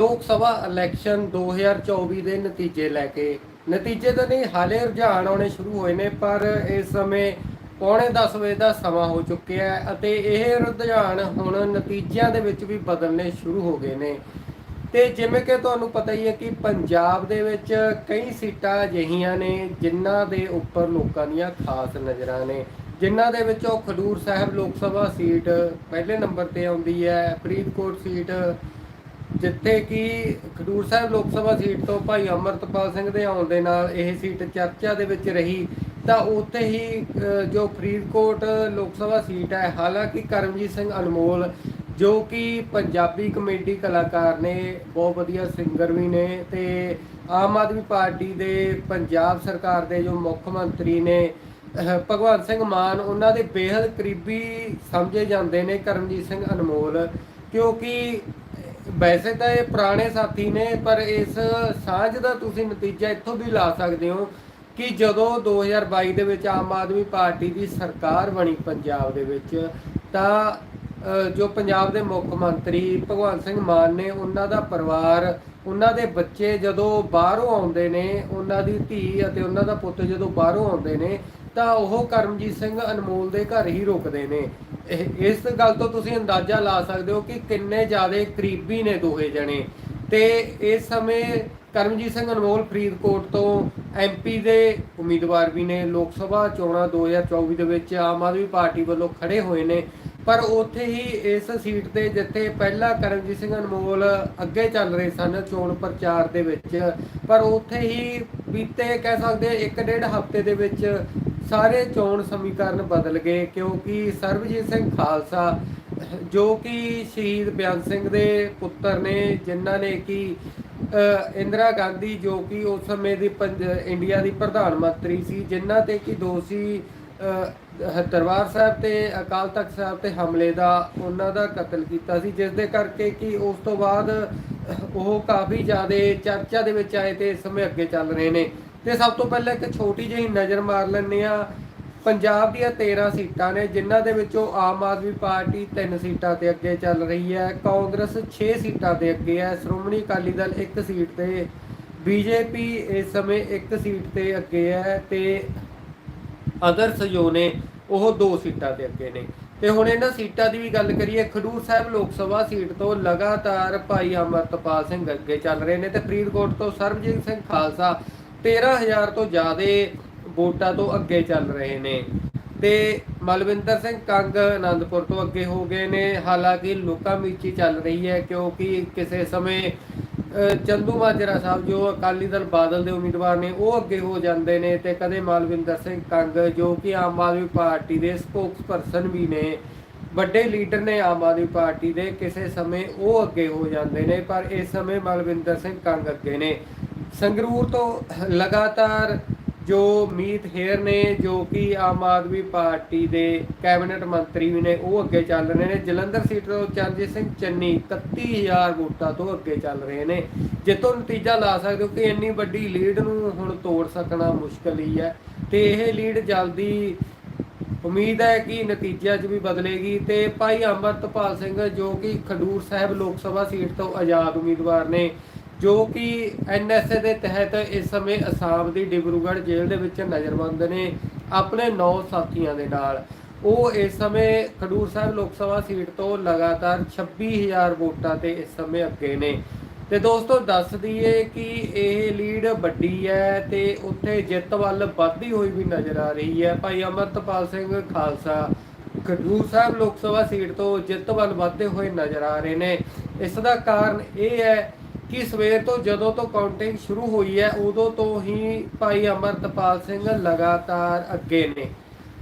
ਲੋਕ ਸਭਾ ਇਲੈਕਸ਼ਨ 2024 ਦੇ ਨਤੀਜੇ ਲੈ ਕੇ। ਨਤੀਜੇ ਤਾਂ ਨਹੀਂ, ਹਾਲੇ ਰੁਝਾਨ ਆਉਣੇ ਸ਼ੁਰੂ ਹੋਏ ਨੇ, ਪਰ ਇਸ ਸਮੇਂ ਪੌਣੇ 10 ਵਜੇ ਦਾ ਸਮਾਂ ਹੋ ਚੁੱਕਿਆ ਹੈ ਅਤੇ ਇਹ ਰੁਝਾਨ ਹੁਣ ਨਤੀਜਿਆਂ ਦੇ ਵਿੱਚ ਵੀ ਬਦਲਨੇ ਸ਼ੁਰੂ ਹੋ ਗਏ ਨੇ। ਤੇ ਜਿਵੇਂ ਕਿ ਤੁਹਾਨੂੰ ਪਤਾ ਹੀ ਹੈ ਕਿ ਪੰਜਾਬ ਦੇ ਵਿੱਚ ਕਈ ਸੀਟਾਂ ਅਜਿਹੀਆਂ ਨੇ ਜਿਨ੍ਹਾਂ ਦੇ ਉੱਪਰ ਲੋਕਾਂ ਦੀਆਂ ਖਾਸ ਨਜ਼ਰਾਂ ਨੇ। ਜਿਨ੍ਹਾਂ ਦੇ ਵਿੱਚੋਂ ਖਡੂਰ ਸਾਹਿਬ ਲੋਕ ਸਭਾ ਸੀਟ ਪਹਿਲੇ ਨੰਬਰ ਤੇ ਆਉਂਦੀ ਹੈ, ਫਰੀਦਕੋਟ ਸੀਟ ਜਿੱਥੇ ਕਿ ਖਡੂਰ ਸਾਹਿਬ ਲੋਕ ਸਭਾ ਸੀਟ ਤੋਂ ਭਾਈ ਅਮਰਤਪਾਲ ਸਿੰਘ ਦੇ ਆਉਣ ਦੇ ਨਾਲ ਇਹ ਸੀਟ ਚਰਚਾ ਦੇ ਵਿੱਚ ਰਹੀ, ਤਾਂ ਉੱਥੇ ਹੀ ਜੋ ਫਰੀਦਕੋਟ ਲੋਕ ਸਭਾ ਸੀਟ ਹੈ, ਹਾਲਾਂਕਿ ਕਰਮਜੀਤ ਸਿੰਘ ਅਨਮੋਲ, ਜੋ ਕਿ ਪੰਜਾਬੀ ਕਮੇਡੀ ਕਲਾਕਾਰ ਨੇ, ਬਹੁਤ ਵਧੀਆ ਸਿੰਗਰ ਵੀ ਨੇ ਤੇ ਆਮ ਆਦਮੀ ਪਾਰਟੀ ਦੇ ਪੰਜਾਬ ਸਰਕਾਰ ਦੇ ਜੋ ਮੁੱਖ ਮੰਤਰੀ ਨੇ ਭਗਵੰਤ ਸਿੰਘ ਮਾਨ, ਉਹਨਾਂ ਦੇ ਬੇहद ਕਰੀਬੀ ਸਮਝੇ ਜਾਂਦੇ ਨੇ ਕਰਮਜੀਤ ਸਿੰਘ ਅਨਮੋਲ, ਕਿਉਂਕਿ ਵੈਸੇ ਤਾਂ ਇਹ ਪੁਰਾਣੇ ਸਾਥੀ ਨੇ, ਪਰ ਇਸ ਸਾਂਝ ਦਾ ਤੁਸੀਂ ਨਤੀਜਾ ਇੱਥੋਂ ਵੀ ਲਾ ਸਕਦੇ ਹੋ ਕਿ ਜਦੋਂ 2022 ਦੇ ਵਿੱਚ ਆਮ ਆਦਮੀ ਪਾਰਟੀ ਦੀ ਸਰਕਾਰ ਬਣੀ ਪੰਜਾਬ ਦੇ ਵਿੱਚ, ਤਾਂ ਜੋ ਪੰਜਾਬ ਦੇ ਮੁੱਖ ਮੰਤਰੀ ਭਗਵੰਤ ਸਿੰਘ ਮਾਨ ਨੇ, ਉਹਨਾਂ ਦਾ ਪਰਿਵਾਰ, ਉਹਨਾਂ ਦੇ ਬੱਚੇ ਜਦੋਂ ਬਾਹਰੋਂ ਆਉਂਦੇ ਨੇ, ਉਹਨਾਂ ਦੀ ਧੀ ਅਤੇ ਉਹਨਾਂ ਦਾ ਪੁੱਤ ਜਦੋਂ ਬਾਹਰੋਂ ਆਉਂਦੇ ਨੇ, ਤਾਂ ਉਹ ਕਰਮਜੀਤ ਸਿੰਘ ਅਨਮੋਲ ਦੇ ਘਰ ਹੀ ਰੁਕਦੇ ਨੇ। ਇਸ ਗੱਲ ਤੋਂ ਤੁਸੀਂ ਅੰਦਾਜ਼ਾ ਲਾ ਸਕਦੇ ਹੋ ਕਿ ਕਿੰਨੇ ਜ਼ਿਆਦਾ ਕਰੀਬੀ ਨੇ ਦੋਹੇ ਜਣੇ। ਤੇ ਇਸ ਸਮੇਂ ਕਰਮਜੀਤ ਸਿੰਘ ਅਨਮੋਲ ਫਰੀਦਕੋਟ ਤੋਂ ਐਮਪੀ ਦੇ ਉਮੀਦਵਾਰ ਵੀ ਨੇ। ਲੋਕ ਸਭਾ ਚੋਣਾਂ 2024 ਦੇ ਵਿੱਚ ਆਮ ਆਦਮੀ ਪਾਰਟੀ ਵੱਲੋਂ ਖੜੇ ਹੋਏ ਨੇ। ਪਰ ਉੱਥੇ ਹੀ ਇਸ ਸੀਟ ਤੇ ਜਿੱਥੇ ਪਹਿਲਾਂ ਕਰਮਜੀਤ ਸਿੰਘ ਅਨਮੋਲ ਅੱਗੇ ਚੱਲ ਰਹੇ ਸਨ ਚੋਣ ਪ੍ਰਚਾਰ ਦੇ ਵਿੱਚ, ਪਰ ਉੱਥੇ ਹੀ ਬੀਤੇ ਕਹਿ ਸਕਦੇ ਹਾਂ ਇੱਕ ਡੇਢ ਹਫ਼ਤੇ ਦੇ ਵਿੱਚ ਸਾਰੇ ਚੋਣ ਸਮੀਕਰਨ ਬਦਲ ਗਏ ਕਿਉਂਕਿ ਸਰਬਜੀਤ ਸਿੰਘ ਖਾਲਸਾ ਜੋ ਕਿ ਸ਼ਹੀਦ ਬਿਆਨ ਸਿੰਘ ਦੇ ਪੁੱਤਰ ਨੇ ਜਿਨ੍ਹਾਂ ਨੇ ਕਿ ਇੰਦਰਾ ਗਾਂਧੀ ਜੋ ਕਿ ਉਸ ਸਮੇਂ ਦੀ ਪੰਜ- ਇੰਡੀਆ ਦੀ ਪ੍ਰਧਾਨ ਮੰਤਰੀ ਸੀ ਜਿਨ੍ਹਾਂ ਤੇ ਕਿ ਦੋਸ਼ੀ ਅ, ਦਰਬਾਰ ਸਾਹਿਬ ਤੇ ਅਕਾਲ ਤਖਤ ਸਾਹਿਬ ਤੇ ਹਮਲੇ ਦਾ ਉਹਨਾਂ ਦਾ ਕਤਲ ਕੀਤਾ ਸੀ ਜਿਸ ਦੇ ਕਰਕੇ ਕਿ ਉਸ ਤੋਂ ਬਾਅਦ ਉਹ ਕਾਫੀ ਜ਼ਿਆਦਾ ਚਰਚਾ ਦੇ ਵਿੱਚ ਆਏ ਤੇ ਇਸ ਸਮੇਂ ਅੱਗੇ ਚੱਲ ਰਹੇ ਨੇ। ਤੇ ਸਭ ਤੋਂ ਪਹਿਲਾਂ ਇੱਕ ਛੋਟੀ ਜਿਹੀ ਨਜ਼ਰ ਮਾਰ ਲੈਂਦੇ ਆ ਪੰਜਾਬ ਦੀਆਂ 13 ਸੀਟਾਂ ਨੇ, ਜਿਨ੍ਹਾਂ ਦੇ ਵਿੱਚੋਂ ਆਮ ਆਦਮੀ ਪਾਰਟੀ 3 ਸੀਟਾਂ ਤੇ ਅੱਗੇ ਚੱਲ ਰਹੀ ਹੈ। ਕਾਂਗਰਸ 6 ਸੀਟਾਂ ਤੇ ਅੱਗੇ ਹੈ। ਸ਼੍ਰੋਮਣੀ ਅਕਾਲੀ ਦਲ 1 ਸੀਟ ਤੇ, ਬੀਜੇਪੀ ਇਸ ਸਮੇਂ 1 ਸੀਟ ਤੇ ਅੱਗੇ ਹੈ ਤੇ ਅਦਰਸ ਜੋ ਨੇ, ਉਹ 2 ਸੀਟਾਂ ਤੇ ਅੱਗੇ ਨੇ। ਤੇ ਹੁਣ ਇਹਨਾਂ ਸੀਟਾਂ ਦੀ ਵੀ ਗੱਲ ਕਰੀਏ, ਖਡੂਰ ਸਾਹਿਬ ਲੋਕ ਸਭਾ ਸੀਟ ਤੋਂ ਲਗਾਤਾਰ ਭਾਈ ਅਮਰਤਪਾਲ ਸਿੰਘ ਅੱਗੇ ਚੱਲ ਰਹੇ ਨੇ ਤੇ ਫਰੀਦਕੋਟ ਤੋਂ ਸਰਬਜੀਤ ਸਿੰਘ ਖਾਲਸਾ 13000 ਤੋਂ ਜ਼ਿਆਦਾ ਵੋਟਾਂ ਤੋਂ ਅੱਗੇ ਚੱਲ ਰਹੇ ਨੇ। ਤੇ ਮਲਵਿੰਦਰ ਸਿੰਘ ਕੰਗ ਆਨੰਦਪੁਰ ਤੋਂ ਅੱਗੇ ਹੋ ਗਏ ਨੇ। ਹਾਲਾਂਕਿ ਲੋਕਾਂ ਮੀਚੀ ਚੱਲ ਰਹੀ ਹੈ ਕਿਉਂਕਿ ਕਿਸੇ ਸਮੇਂ ਅ, ਚੰਦੂ ਮਾਜਰਾ ਸਾਹਿਬ ਜੋ ਅਕਾਲੀ ਦਲ ਬਾਦਲ ਦੇ ਉਮੀਦਵਾਰ ਨੇ ਉਹ ਅੱਗੇ ਹੋ ਜਾਂਦੇ ਨੇ ਤੇ ਕਦੇ ਮਲਵਿੰਦਰ ਸਿੰਘ ਕੰਗ ਜੋ ਕਿ ਆਮ ਆਦਮੀ ਪਾਰਟੀ ਦੇ ਸਪੋਕਸਪਰਸਨ ਵੀ ਨੇ ਵੱਡੇ ਲੀਡਰ ਨੇ ਆਮ ਆਦਮੀ ਪਾਰਟੀ ਦੇ ਕਿਸੇ ਸਮੇਂ ਉਹ ਅੱਗੇ ਹੋ ਜਾਂਦੇ ਨੇ ਪਰ ਇਸ ਸਮੇਂ ਮਲਵਿੰਦਰ ਸਿੰਘ ਕੰਗ ਅੱਗੇ ਨੇ। ਸੰਗਰੂਰ ਤੋਂ ਲਗਾਤਾਰ ਜੋ ਮੀਤ ਹੇਰ ਨੇ, ਜੋ ਕਿ ਆਮ ਆਦਮੀ ਪਾਰਟੀ ਦੇ ਕੈਬਨਿਟ ਮੰਤਰੀ ਵੀ ਨੇ, ਉਹ ਅੱਗੇ ਚੱਲ ਰਹੇ ਨੇ। ਜਲੰਧਰ ਸੀਟ ਤੋਂ ਚਰਨਜੀਤ ਸਿੰਘ ਚੰਨੀ 31000 ਵੋਟਾਂ ਤੋਂ ਅੱਗੇ ਚੱਲ ਰਹੇ ਨੇ। ਜਿੱਤੋਂ ਨਤੀਜਾ ਲਾ ਸਕਦੇ ਹੋ ਕਿ ਇੰਨੀ ਵੱਡੀ ਲੀਡ ਨੂੰ ਹੁਣ ਤੋੜ ਸਕਣਾ ਮੁਸ਼ਕਲ ਹੀ ਹੈ ਤੇ ਇਹ ਲੀਡ ਜਲਦੀ ਉਮੀਦ ਹੈ ਕਿ ਨਤੀਜਿਆਂ 'ਚ ਵੀ ਬਦਲੇਗੀ ਤੇ ਭਾਈ ਅਮਰਤਪਾਲ ਸਿੰਘ ਜੋ ਕਿ ਖਡੂਰ ਸਾਹਿਬ ਲੋਕ ਸਭਾ ਸੀਟ ਤੋਂ ਆਜ਼ਾਦ ਉਮੀਦਵਾਰ ਨੇ ਜੋ ਕਿ ਐਨਐਸਏ ਦੇ ਤਹਿਤ ਇਸ ਸਮੇਂ ਅਸਾਮ ਦੀ ਡਿਬਰੂਗੜ੍ਹ ਜੇਲ੍ਹ ਦੇ ਵਿੱਚ ਨਜ਼ਰਬੰਦ ਨੇ ਆਪਣੇ 9 ਸਾਥੀਆਂ ਦੇ ਨਾਲ। ਉਹ ਇਸ ਸਮੇਂ ਖਡੂਰ ਸਾਹਿਬ ਲੋਕ ਸਭਾ ਸੀਟ ਤੋਂ ਲਗਾਤਾਰ 26000 ਵੋਟਾਂ ਤੇ ਇਸ ਸਮੇਂ ਅੱਗੇ ਨੇ। ਤੇ ਦੋਸਤੋ, ਦੱਸ ਦਈਏ ਕਿ ਇਹ ਲੀਡ ਵੱਡੀ ਹੈ ਤੇ ਉੱਥੇ ਜਿੱਤ ਵੱਲ ਵੱਧਦੀ ਹੋਈ ਵੀ ਨਜ਼ਰ ਆ ਰਹੀ ਹੈ। ਭਾਈ ਅਮਰਤਪਾਲ ਸਿੰਘ ਖਾਲਸਾ ਖਡੂਰ ਸਾਹਿਬ ਲੋਕ ਸਭਾ ਸੀਟ ਤੋਂ ਜਿੱਤ ਵੱਲ ਵੱਧਦੇ ਹੋਏ ਨਜ਼ਰ ਆ ਰਹੇ ਨੇ। ਇਸ ਦਾ ਕਾਰਨ ਇਹ ਹੈ ਕਿ ਸਵੇਰ ਤੋਂ ਜਦੋਂ ਤੋਂ ਕਾਊਂਟਿੰਗ ਸ਼ੁਰੂ ਹੋਈ ਹੈ, ਉਦੋਂ ਤੋਂ ਹੀ ਭਾਈ ਅਮਰਤਪਾਲ ਸਿੰਘ ਲਗਾਤਾਰ ਅੱਗੇ ਨੇ।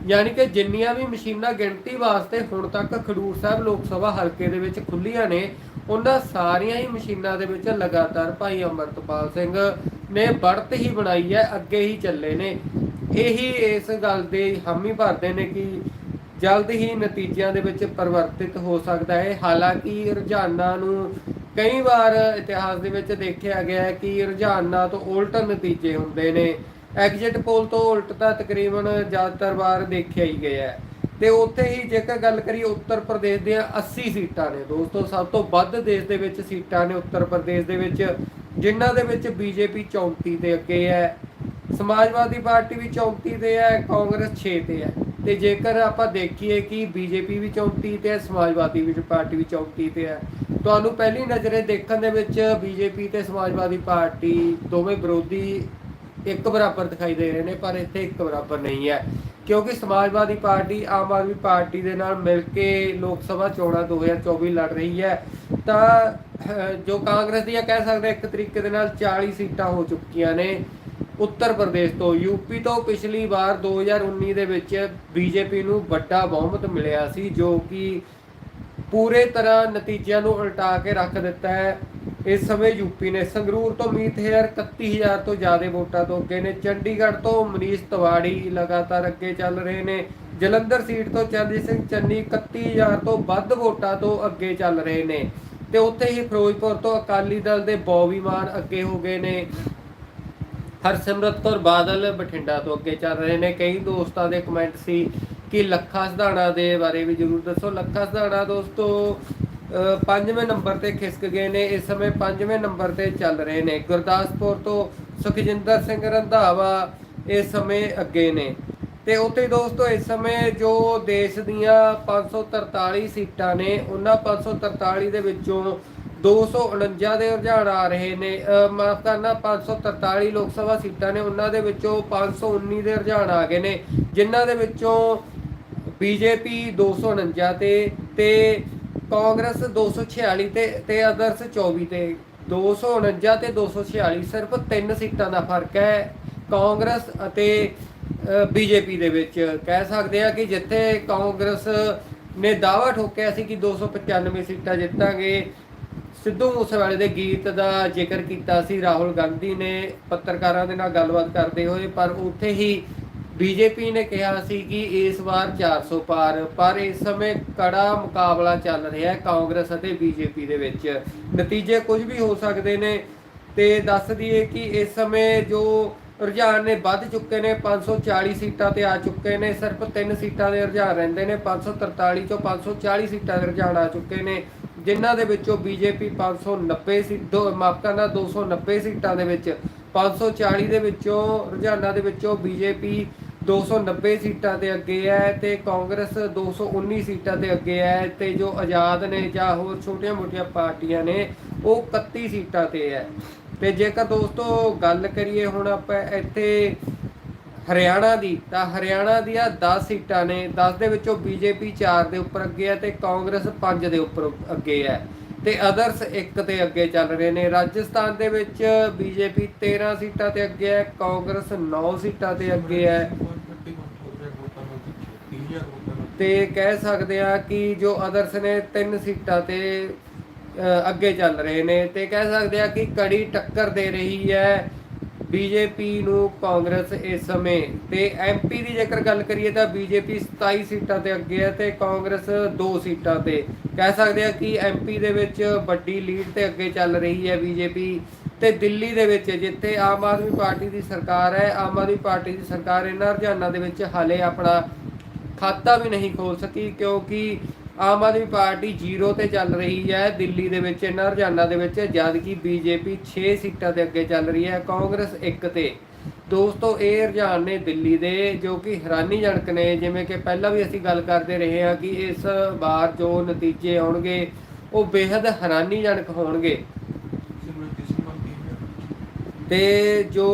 ਯਾਨੀ ਕਿ ਜਿੰਨੀਆਂ ਵੀ ਮਸ਼ੀਨਾਂ ਗਿਣਤੀ ਵਾਸਤੇ ਹੁਣ ਤੱਕ ਖਡੂਰ ਸਾਹਿਬ ਲੋਕ ਸਭਾ ਹਲਕੇ ਦੇ ਵਿੱਚ ਖੁੱਲੀਆਂ ਨੇ, ਉਹਨਾਂ ਸਾਰੀਆਂ ਹੀ ਮਸ਼ੀਨਾਂ ਦੇ ਵਿੱਚ ਲਗਾਤਾਰ ਭਾਈ ਅਮਰਤਪਾਲ ਸਿੰਘ ਨੇ ਬੜਤ ਹੀ ਬਣਾਈ ਹੈ, ਅੱਗੇ ਹੀ ਚੱਲੇ ਨੇ। ਇਹੀ ਇਸ ਗੱਲ ਦੇ ਹਾਮੀ ਭਰਦੇ ਨੇ ਕਿ ਜਲਦ ਹੀ ਨਤੀਜਿਆਂ ਦੇ ਵਿੱਚ ਪਰਿਵਰਤਿਤ ਹੋ ਸਕਦਾ ਹੈ। ਹਾਲਾਂਕਿ ਰੁਝਾਨਾਂ ਨੂੰ ਕਈ ਵਾਰ ਇਤਿਹਾਸ ਦੇ ਵਿੱਚ ਦੇਖਿਆ ਗਿਆ ਹੈ ਕਿ ਰੁਝਾਨਾਂ ਤੋਂ ਉਲਟ ਨਤੀਜੇ ਹੁੰਦੇ ਨੇ। ਐਗਜ਼ਿਟ ਪੋਲ ਤੋਂ ਉਲਟ ਤਾਂ ਤਕਰੀਬਨ ਜ਼ਿਆਦਾਤਰ ਵਾਰ ਦੇਖਿਆ ਹੀ ਗਿਆ ਹੈ। ਤੇ ਉੱਥੇ ਹੀ ਜੇਕਰ ਗੱਲ ਕਰੀਏ, ਉੱਤਰ ਪ੍ਰਦੇਸ਼ ਦੀਆਂ 80 ਸੀਟਾਂ ਨੇ। ਦੋਸਤੋ, ਸਭ ਤੋਂ ਵੱਧ ਦੇਸ਼ ਦੇ ਵਿੱਚ ਸੀਟਾਂ ਨੇ ਉੱਤਰ ਪ੍ਰਦੇਸ਼ ਦੇ ਵਿੱਚ, ਜਿਨ੍ਹਾਂ ਦੇ ਵਿੱਚ ਬੀਜੇਪੀ 34 ਤੇ ਅੱਗੇ ਹੈ। ਸਮਾਜਵਾਦੀ ਪਾਰਟੀ ਵੀ 34 ਤੇ ਹੈ, ਕਾਂਗਰਸ 6 ਤੇ ਹੈ। ਤੇ ਜੇਕਰ ਆਪਾਂ ਦੇਖੀਏ ਕਿ ਬੀਜੇਪੀ ਵੀ 34 ਤੇ ਹੈ, ਸਮਾਜਵਾਦੀ ਵੀ ਪਾਰਟੀ ਵੀ 34 ਤੇ ਹੈ ਤੁਹਾਨੂੰ ਪਹਿਲੀ ਨਜ਼ਰੇ ਦੇਖਣ ਦੇ ਵਿੱਚ ਬੀਜੇਪੀ ਤੇ ਸਮਾਜਵਾਦੀ ਪਾਰਟੀ ਦੋਵੇਂ ਵਿਰੋਧੀ ਇੱਕ ਬਰਾਬਰ ਦਿਖਾਈ ਦੇ ਰਹੇ ਨੇ, ਪਰ ਇੱਥੇ ਇੱਕ ਬਰਾਬਰ ਨਹੀਂ ਹੈ। ਕਿਉਂਕਿ ਸਮਾਜਵਾਦੀ ਪਾਰਟੀ, ਆਮ ਆਦਮੀ ਪਾਰਟੀ ਦੇ ਨਾਲ ਮਿਲ ਕੇ ਲੋਕ ਸਭਾ ਚੋਣਾਂ 2024 ਲੜ ਰਹੀ ਹੈ। ਤਾਂ ਜੋ ਕਾਂਗਰਸ ਦੀਆਂ ਕਹਿ ਸਕਦੇ, ਇੱਕ ਤਰੀਕੇ ਦੇ ਨਾਲ 40 ਸੀਟਾਂ ਹੋ ਚੁੱਕੀਆਂ ਨੇ ਉੱਤਰ ਪ੍ਰਦੇਸ਼ ਤੋਂ। ਯੂਪੀ ਤੋਂ ਪਿਛਲੀ ਵਾਰ 2019 ਦੇ ਵਿੱਚ ਬੀਜੇਪੀ ਨੂੰ ਵੱਡਾ ਬਹੁਮਤ ਮਿਲਿਆ ਸੀ, ਜੋ ਕਿ ਪੂਰੇ ਤਰ੍ਹਾਂ ਨਤੀਜਿਆਂ ਨੂੰ ਉਲਟਾ ਕੇ ਰੱਖ ਦਿੱਤਾ ਹੈ। ਇਸ ਸਮੇਂ ਯੂਪੀ ਨੇ ਸੰਗਰੂਰ ਤੋਂ ਮੀਤ ਹੇਅਰ 31000 ਤੋਂ ਜ਼ਿਆਦਾ ਵੋਟਾਂ ਤੋਂ ਅੱਗੇ ਨੇ। ਚੰਡੀਗੜ੍ਹ ਤੋਂ ਮਨੀਸ਼ ਤਿਵਾੜੀ ਲਗਾਤਾਰ ਅੱਗੇ ਚੱਲ ਰਹੇ ਨੇ। ਜਲੰਧਰ ਸੀਟ ਤੋਂ ਚੰਦੀ ਸਿੰਘ ਚੰਨੀ 31000 ਤੋਂ ਵੱਧ ਵੋਟਾਂ ਤੋਂ ਅੱਗੇ ਚੱਲ ਰਹੇ ਨੇ। ਤੇ ਉੱਥੇ ਹੀ ਫਿਰੋਜ਼ਪੁਰ ਤੋਂ ਅਕਾਲੀ ਦਲ ਦੇ ਬੌਬੀ ਮਾਨ ਅੱਗੇ ਹੋ ਗਏ ਨੇ। ਹਰਸਿਮਰਤ ਕੌਰ ਬਾਦਲ ਬਠਿੰਡਾ ਤੋਂ ਅੱਗੇ ਚੱਲ ਰਹੇ ਨੇ। ਕਈ ਦੋਸਤਾਂ ਦੇ ਕਮੈਂਟ ਸੀ ਕਿ ਲੱਖਾ ਸਧਾਣਾ ਦੇ ਬਾਰੇ ਵੀ ਜਰੂਰ ਦੱਸੋ। ਲੱਖਾ ਸਧਾਣਾ ਦੋਸਤੋ ਪੰਜਵੇਂ ਨੰਬਰ ਤੇ ਖਿਸਕ ਗਏ ਨੇ। ਇਸ ਸਮੇਂ ਪੰਜਵੇਂ ਨੰਬਰ ਤੇ ਚੱਲ ਰਹੇ ਨੇ। ਗੁਰਦਾਸਪੁਰ ਤੋਂ ਸੁਖਜਿੰਦਰ ਸਿੰਘ ਰੰਧਾਵਾ ਇਸ ਸਮੇਂ ਅੱਗੇ ਨੇ। ਤੇ ਉੱਥੇ ਦੋਸਤੋ, ਇਸ ਸਮੇਂ ਜੋ ਦੇਸ਼ ਦੀਆਂ 543 ਸੀਟਾਂ ਨੇ, ਉਹਨਾਂ 543 ਦੇ ਵਿੱਚੋਂ 249 ਦੇ ਰੁਝਾਨ ਆ ਰਹੇ ਨੇ। ਮਾਫ ਕਰਨਾ 543 ਲੋਕ ਸਭਾ ਸੀਟਾਂ ਨੇ, ਉਹਨਾਂ ਦੇ ਵਿੱਚੋਂ 519 ਦੇ ਰੁਝਾਨ ਆ ਗਏ ਨੇ, ਜਿਨ੍ਹਾਂ ਦੇ ਵਿੱਚੋਂ ਬੀਜੇਪੀ 249 ਤੇ ਤੇ ਕਾਂਗਰਸ 246 ਤੇ ਤੇ ਅਦਰਸ 24 ਤੇ। 249 ਤੇ 246 ਸਿਰਫ ਤਿੰਨ ਸੀਟਾਂ ਦਾ ਫ਼ਰਕ ਹੈ ਕਾਂਗਰਸ ਅਤੇ ਬੀਜੇਪੀ ਦੇ ਵਿੱਚ। ਕਹਿ ਸਕਦੇ ਆ ਕਿ ਜਿੱਥੇ ਕਾਂਗਰਸ ਨੇ ਦਾਅਵਾ ਠੋਕਿਆ ਸੀ ਕਿ 295 ਸੀਟਾਂ ਜਿੱਤਾਂਗੇ, ਸਿੱਧੂ ਮੂਸੇਵਾਲੇ ਦੇ ਗੀਤ ਦਾ ਜ਼ਿਕਰ ਕੀਤਾ ਸੀ। ਰਾਹੁਲ ਗਾਂਧੀ ਨੇ ਪੱਤਰਕਾਰਾਂ ਦੇ ਨਾਲ ਗੱਲਬਾਤ ਕਰਦੇ ਹੋਏ, ਪਰ ਉੱਥੇ ਹੀ ਬੀਜੇਪੀ ਨੇ ਕਿਹਾ ਸੀ ਕਿ ਇਸ ਵਾਰ 400 ਪਾਰ, ਪਰ ਇਸ ਸਮੇਂ ਕੜਾ ਮੁਕਾਬਲਾ ਚੱਲ ਰਿਹਾ ਹੈ ਕਾਂਗਰਸ ਅਤੇ ਬੀਜੇਪੀ ਦੇ ਵਿੱਚ। ਨਤੀਜੇ ਕੁਝ ਵੀ ਹੋ ਸਕਦੇ ਨੇ ਤੇ ਦੱਸ ਦਈਏ ਕਿ ਇਸ ਸਮੇਂ ਜੋ ਰੁਝਾਨ ਨੇ ਵੱਧ ਚੁੱਕੇ ਨੇ 540 ਸੀਟਾਂ ਤੇ ਆ ਚੁੱਕੇ ਨੇ, ਸਿਰਫ ਤਿੰਨ ਸੀਟਾਂ ਦੇ ਰੁਝਾਨ ਰਹਿੰਦੇ ਨੇ 543 ਚੋਂ 540 ਸੀਟਾਂ ਦੇ ਰੁਝਾਨ ਆ ਚੁੱਕੇ ਨੇ, ਜਿਨ੍ਹਾਂ ਦੇ ਵਿੱਚੋਂ ਬੀਜੇਪੀ 590 ਸੀ ਦੋ ਮਾਫ ਕਰਨਾ 290 ਸੀਟਾਂ ਦੇ ਵਿੱਚ 540 ਦੇ ਵਿੱਚੋਂ ਰੁਝਾਨਾਂ ਦੇ ਵਿੱਚੋਂ ਬੀਜੇਪੀ 290 ਸੀਟਾਂ ਤੇ ਅੱਗੇ ਹੈ ਤੇ ਕਾਂਗਰਸ 219 ਸੀਟਾਂ ਤੇ ਅੱਗੇ ਹੈ ਤੇ ਜੋ ਆਜ਼ਾਦ ਨੇ ਜਾਂ ਹੋਰ ਛੋਟੀਆਂ-ਮੋਟੀਆਂ ਪਾਰਟੀਆਂ ਨੇ, ਉਹ 31 ਸੀਟਾਂ ਤੇ ਹੈ। ਤੇ ਜੇਕਰ ਦੋਸਤੋ ਗੱਲ ਕਰੀਏ ਹੁਣ ਆਪਾਂ ਇੱਥੇ ਹਰਿਆਣਾ ਦੀ, ਤਾਂ ਹਰਿਆਣਾ ਦੀਆਂ 10 ਸੀਟਾਂ ਨੇ 10 ਦੇ ਵਿੱਚੋਂ ਬੀਜੇਪੀ 4 ਦੇ ਉੱਪਰ ਅੱਗੇ ਹੈ ਤੇ ਕਾਂਗਰਸ 5 ਦੇ ਉੱਪਰ ਅੱਗੇ ਹੈ। ਤੇ ਅਦਰਸ 1 ਤੇ ਅੱਗੇ ਚੱਲ ਰਹੇ ਨੇ। ਰਾਜਸਥਾਨ ਦੇ ਵਿੱਚ ਬੀਜੇਪੀ 13 ਸੀਟਾਂ ਤੇ ਅੱਗੇ ਹੈ, ਕਾਂਗਰਸ 9 ਸੀਟਾਂ ਤੇ ਅੱਗੇ ਹੈ। ਤੇ ਕਹਿ ਸਕਦੇ ਆ ਕਿ ਜੋ ਅਦਰਸ ਨੇ ਤਿੰਨ ਸੀਟਾਂ ਤੇ ਅੱਗੇ ਚੱਲ ਰਹੇ ਨੇ ਤੇ ਕਹਿ ਸਕਦੇ ਆ ਕਿ ਕੜੀ ਟੱਕਰ ਦੇ ਰਹੀ ਹੈ ਬੀਜੇਪੀ ਨੂੰ ਕਾਂਗਰਸ ਇਸ ਸਮੇਂ ਤੇ ਐਮਪੀ ਦੀ ਜੇਕਰ ਗੱਲ ਕਰੀਏ ਤਾਂ ਬੀਜੇਪੀ 27 ਸੀਟਾਂ ਤੇ ਅੱਗੇ ਹੈ ਤੇ ਕਾਂਗਰਸ 2 ਸੀਟਾਂ ਤੇ। ਕਹਿ ਸਕਦੇ ਆ ਕਿ ਐਮਪੀ ਦੇ ਵਿੱਚ ਵੱਡੀ ਲੀਡ ਤੇ ਅੱਗੇ ਚੱਲ ਰਹੀ ਹੈ ਬੀਜੇਪੀ ਤੇ ਦਿੱਲੀ ਦੇ ਵਿੱਚ, ਜਿੱਥੇ ਆਮ ਆਦਮੀ ਪਾਰਟੀ ਦੀ ਸਰਕਾਰ ਹੈ, ਆਮ ਆਦਮੀ ਪਾਰਟੀ ਦੀ ਸਰਕਾਰ ਇਹਨਾਂ ਰੁਝਾਨਾਂ ਦੇ ਵਿੱਚ ਹਾਲੇ ਆਪਣਾ ਖਾਤਾ ਵੀ ਨਹੀਂ ਖੋਲ ਸਕੀ ਕਿਉਂਕਿ ਆਮ ਆਦਮੀ ਪਾਰਟੀ ਜ਼ੀਰੋ ਤੇ ਚੱਲ ਰਹੀ ਹੈ। ਦਿੱਲੀ ਦੇ ਵਿੱਚ ਇਹਨਾਂ ਰੁਝਾਨਾਂ ਦੇ ਵਿੱਚ ਜਦ ਕਿ ਬੀਜੇਪੀ 6 ਸੀਟਾਂ ਦੇ ਅੱਗੇ ਚੱਲ ਰਹੀ ਹੈ ਕਾਂਗਰਸ 1 ਤੇ। ਦੋਸਤੋ ਇਹ ਰੁਝਾਨ ਨੇ ਦਿੱਲੀ ਦੇ ਜੋ ਕਿ ਹੈਰਾਨੀਜਨਕ ਨੇ। ਜਿਵੇਂ ਕਿ ਪਹਿਲਾਂ ਵੀ ਅਸੀਂ ਗੱਲ ਕਰਦੇ ਰਹੇ ਹਾਂ ਕਿ ਇਸ ਵਾਰ ਜੋ ਨਤੀਜੇ ਆਉਣਗੇ ਉਹ ਬੇहद ਹੈਰਾਨੀਜਨਕ ਹੋਣਗੇ। ਤੇ ਜੋ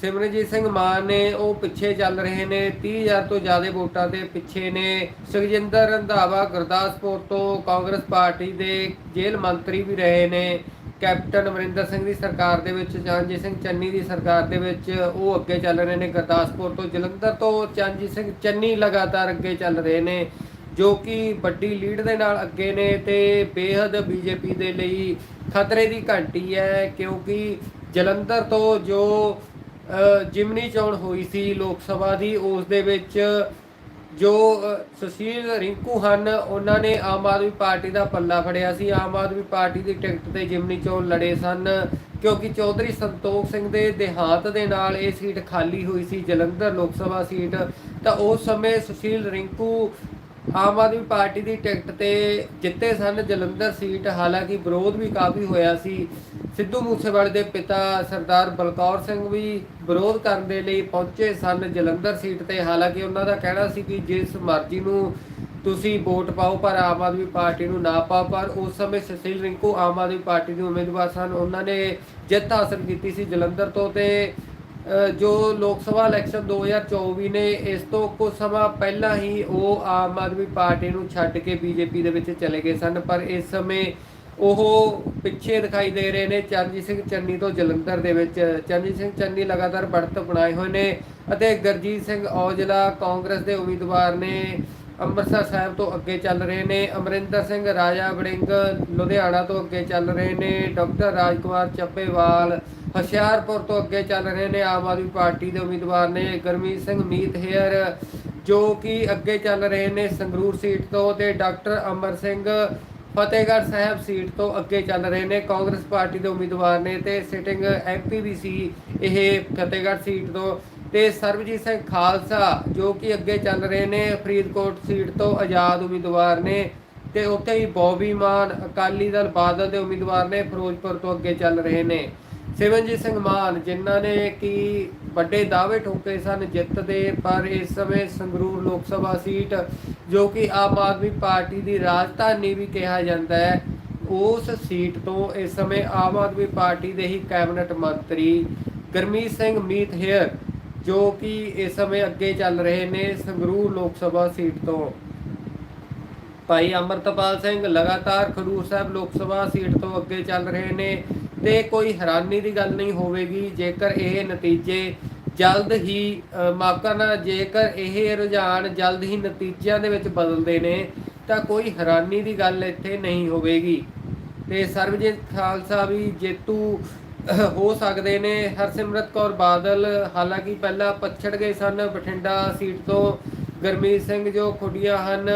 ਸਿਮਰਨਜੀਤ ਸਿੰਘ ਮਾਨ ਨੇ ਉਹ ਪਿੱਛੇ ਚੱਲ ਰਹੇ ਨੇ 30000 ਤੋਂ ਜ਼ਿਆਦਾ ਵੋਟਾਂ ਦੇ ਪਿੱਛੇ ਨੇ। ਸੁਖਜਿੰਦਰ ਰੰਧਾਵਾ ਗੁਰਦਾਸਪੁਰ ਤੋਂ ਕਾਂਗਰਸ ਪਾਰਟੀ ਦੇ ਜੇਲ੍ਹ ਮੰਤਰੀ ਵੀ ਰਹੇ ਨੇ। ਕੈਪਟਨ ਅਮਰਿੰਦਰ ਸਿੰਘ ਦੀ ਸਰਕਾਰ ਦੇ ਵਿੱਚ, ਚਰਨਜੀਤ ਸਿੰਘ ਚੰਨੀ ਦੀ ਸਰਕਾਰ ਦੇ ਵਿੱਚ ਉਹ ਅੱਗੇ ਚੱਲ ਰਹੇ ਨੇ। ਗੁਰਦਾਸਪੁਰ ਤੋਂ ਜਲੰਧਰ ਤੋਂ ਚਰਨਜੀਤ ਸਿੰਘ ਚੰਨੀ ਲਗਾਤਾਰ ਅੱਗੇ ਚੱਲ ਰਹੇ ਨੇ, ਜੋ ਕਿ ਵੱਡੀ ਲੀਡ ਦੇ ਨਾਲ ਅੱਗੇ ਨੇ ਤੇ ਬੇਹੱਦ ਬੀਜੇਪੀ ਦੇ ਲਈ ਖਤਰੇ ਦੀ ਘੰਟੀ ਹੈ, ਕਿਉਂਕਿ ਜਲੰਧਰ ਤੋਂ ਜੋ ਜਿਮਨੀ ਚੋਣ ਹੋਈ ਸੀ ਲੋਕ ਸਭਾ ਦੀ, ਉਸ ਦੇ ਵਿੱਚ ਜੋ ਸੁਸ਼ੀਲ ਰਿੰਕੂ ਹਨ, ਉਹਨਾਂ ਨੇ ਆਮ ਆਦਮੀ ਪਾਰਟੀ ਦਾ ਪੱਲਾ ਫੜਿਆ ਸੀ। ਆਮ ਆਦਮੀ ਪਾਰਟੀ ਦੀ ਟਿਕਟ ਤੇ ਜਿਮਨੀ ਚੋਣ ਲੜੇ ਸਨ, ਕਿਉਂਕਿ ਚੌਧਰੀ ਸੰਤੋਖ ਸਿੰਘ ਦੇ ਦੇਹਾਂਤ ਦੇ ਨਾਲ ਇਹ ਸੀਟ ਖਾਲੀ ਹੋਈ ਸੀ, ਜਲੰਧਰ ਲੋਕ ਸਭਾ ਸੀਟ। ਤਾਂ ਉਸ ਸਮੇਂ ਸੁਸ਼ੀਲ ਰਿੰਕੂ ਆਮ ਆਦਮੀ ਪਾਰਟੀ ਦੀ ਟਿਕਟ ਤੇ ਜਿੱਤੇ ਸਨ, ਜਲੰਧਰ ਸੀਟ। ਹਾਲਾਂਕਿ ਵਿਰੋਧ ਵੀ ਕਾਫੀ ਹੋਇਆ ਸੀ। ਸਿੱਧੂ ਮੂਸੇਵਾਲੇ ਦੇ ਪਿਤਾ ਸਰਦਾਰ ਬਲਕੌਰ ਸਿੰਘ ਵੀ ਵਿਰੋਧ ਕਰਨ ਦੇ ਲਈ ਪਹੁੰਚੇ ਸਨ ਜਲੰਧਰ ਸੀਟ ਤੇ। ਹਾਲਾਂਕਿ ਉਹਨਾਂ ਦਾ ਕਹਿਣਾ ਸੀ ਕਿ ਜਿਸ ਮਰਜ਼ੀ ਨੂੰ ਤੁਸੀਂ ਵੋਟ ਪਾਓ, ਪਰ ਆਮ ਆਦਮੀ ਪਾਰਟੀ ਨੂੰ ਨਾ ਪਾਓ। ਪਰ ਉਸ ਸਮੇਂ ਸੁਸ਼ੀਲ ਰਿੰਕੂ ਆਮ ਆਦਮੀ ਪਾਰਟੀ ਦੇ ਉਮੀਦਵਾਰ ਸਨ। ਉਹਨਾਂ ਨੇ ਜਿੱਤ ਹਾਸਲ ਕੀਤੀ ਸੀ ਜਲੰਧਰ ਤੋਂ ਤੇ ਜੋ ਲੋਕ ਸਭਾ ਇਲੈਕਸ਼ਨ 2024 ਨੇ, ਇਸ ਤੋਂ ਕੁਝ ਸਮਾਂ ਪਹਿਲਾਂ ਹੀ ਉਹ ਆਮ ਆਦਮੀ ਪਾਰਟੀ ਨੂੰ ਛੱਡ ਕੇ ਬੀਜੇਪੀ ਦੇ ਵਿੱਚ ਚਲੇ ਗਏ ਸਨ, ਪਰ ਇਸ ਸਮੇਂ ਉਹ ਪਿੱਛੇ ਦਿਖਾਈ ਦੇ ਰਹੇ ਨੇ ਚਰਨਜੀਤ ਸਿੰਘ ਚੰਨੀ ਤੋਂ ਜਲੰਧਰ ਦੇ ਵਿੱਚ। ਚਰਨਜੀਤ ਸਿੰਘ ਚੰਨੀ ਲਗਾਤਾਰ ਬੜਤ ਬਣਾਏ ਹੋਏ ਨੇ ਅਤੇ ਗਰਜੀਤ ਸਿੰਘ ਔਜਲਾ ਕਾਂਗਰਸ ਦੇ ਉਮੀਦਵਾਰ ਨੇ ਅੰਮ੍ਰਿਤਸਰ ਸਾਹਿਬ ਤੋਂ ਅੱਗੇ ਚੱਲ ਰਹੇ ਨੇ, ਅਮਰਿੰਦਰ ਸਿੰਘ ਰਾਜਾ ਵੜਿੰਗ ਲੁਧਿਆਣਾ ਤੋਂ ਅੱਗੇ ਚੱਲ ਰਹੇ ਨੇ, ਡਾਕਟਰ ਰਾਜਕੁਮਾਰ ਚੱਪੇਵਾਲ ਹੁਸ਼ਿਆਰਪੁਰ ਤੋਂ ਅੱਗੇ ਚੱਲ ਰਹੇ ਨੇ ਆਮ ਆਦਮੀ ਪਾਰਟੀ ਦੇ ਉਮੀਦਵਾਰ ਨੇ ਗਰਮੀਤ ਸਿੰਘ ਮੀਤ ਹੇਅਰ, ਜੋ ਕਿ ਅੱਗੇ ਚੱਲ ਰਹੇ ਨੇ ਸੰਗਰੂਰ ਸੀਟ ਤੋਂ ਤੇ ਡਾਕਟਰ ਅਮਰ ਸਿੰਘ ਫਤਿਹਗੜ੍ਹ ਸਾਹਿਬ ਸੀਟ ਤੋਂ ਅੱਗੇ ਚੱਲ ਰਹੇ ਨੇ। ਕਾਂਗਰਸ ਪਾਰਟੀ ਦੇ ਉਮੀਦਵਾਰ ਨੇ ਤੇ ਸਿਟਿੰਗ ਐਮਪੀ ਵੀ ਸੀ ਇਹ ਫਤਿਹਗੜ੍ਹ ਸੀਟ ਤੋਂ। ਤੇ ਸਰਬਜੀਤ ਸਿੰਘ ਖਾਲਸਾ, ਜੋ ਕਿ ਅੱਗੇ ਚੱਲ ਰਹੇ ਨੇ ਫਰੀਦਕੋਟ ਸੀਟ ਤੋਂ ਆਜ਼ਾਦ ਉਮੀਦਵਾਰ ਨੇ ਤੇ ਉੱਥੇ ਹੀ ਬੌਬੀ ਮਾਨ, ਅਕਾਲੀ ਦਲ ਬਾਦਲ ਦੇ ਉਮੀਦਵਾਰ ਨੇ ਫਿਰੋਜ਼ਪੁਰ ਤੋਂ ਅੱਗੇ ਚੱਲ ਰਹੇ ਨੇ। ਸਿਮਰਨਜੀਤ ਸਿੰਘ ਮਾਨ, ਜਿਨ੍ਹਾਂ ਨੇ ਕਿ ਵੱਡੇ ਦਾਅਵੇ ਠੋਕੇ ਸਨ ਜਿੱਤ ਦੇ, ਪਰ ਇਸ ਸਮੇਂ ਸੰਗਰੂਰ ਲੋਕ ਸਭਾ ਸੀਟ, ਜੋ ਕਿ ਆਮ ਆਦਮੀ ਪਾਰਟੀ ਦੀ ਰਾਜਧਾਨੀ ਵੀ ਕਿਹਾ ਜਾਂਦਾ ਹੈ, ਉਸ ਸੀਟ ਤੋਂ ਇਸ ਸਮੇਂ ਆਮ ਆਦਮੀ ਪਾਰਟੀ ਦੇ ਹੀ ਕੈਬਨਿਟ ਮੰਤਰੀ ਗਰਮੀਤ ਸਿੰਘ ਮੀਤ ਹੇਅਰ, ਜੋ ਕਿ ਇਸ ਸਮੇਂ ਅੱਗੇ ਚੱਲ ਰਹੇ ਨੇ ਸੰਗਰੂਰ ਲੋਕ ਸਭਾ ਸੀਟ ਤੋਂ। ਭਾਈ ਅਮਰਤਪਾਲ ਸਿੰਘ ਲਗਾਤਾਰ ਖਡੂਰ ਸਾਹਿਬ ਲੋਕ ਸਭਾ ਸੀਟ ਤੋਂ ਅੱਗੇ ਚੱਲ ਰਹੇ ਨੇ। ਤੇ ਕੋਈ ਹੈਰਾਨੀ ਦੀ ਗੱਲ ਨਹੀਂ ਹੋਵੇਗੀ ਜੇਕਰ ਇਹ ਨਤੀਜੇ ਜਲਦ ਹੀ ਅ, ਮਾਫ਼ ਕਰਨਾ ਜੇਕਰ ਇਹ ਰੁਝਾਨ ਜਲਦ ਹੀ ਨਤੀਜਿਆਂ ਦੇ ਵਿੱਚ ਬਦਲਦੇ ਨੇ ਤਾਂ ਕੋਈ ਹੈਰਾਨੀ ਦੀ ਗੱਲ ਇੱਥੇ ਨਹੀਂ ਹੋਵੇਗੀ। ਤੇ ਸਰਬਜੀਤ ਖਾਲਸਾ ਵੀ ਜੇਤੂ ਹੋ ਸਕਦੇ ਨੇ। ਹਰਸਿਮਰਤ ਕੌਰ ਬਾਦਲ ਹਾਲਾਂਕਿ ਪਹਿਲਾਂ ਪਛੜ ਗਏ ਸਨ। ਬਠਿੰਡਾ ਸੀਟ ਤੋਂ ਗਰਮੀਤ ਸਿੰਘ ਜੋ ਖੁੱਡੀਆਂ ਹਨ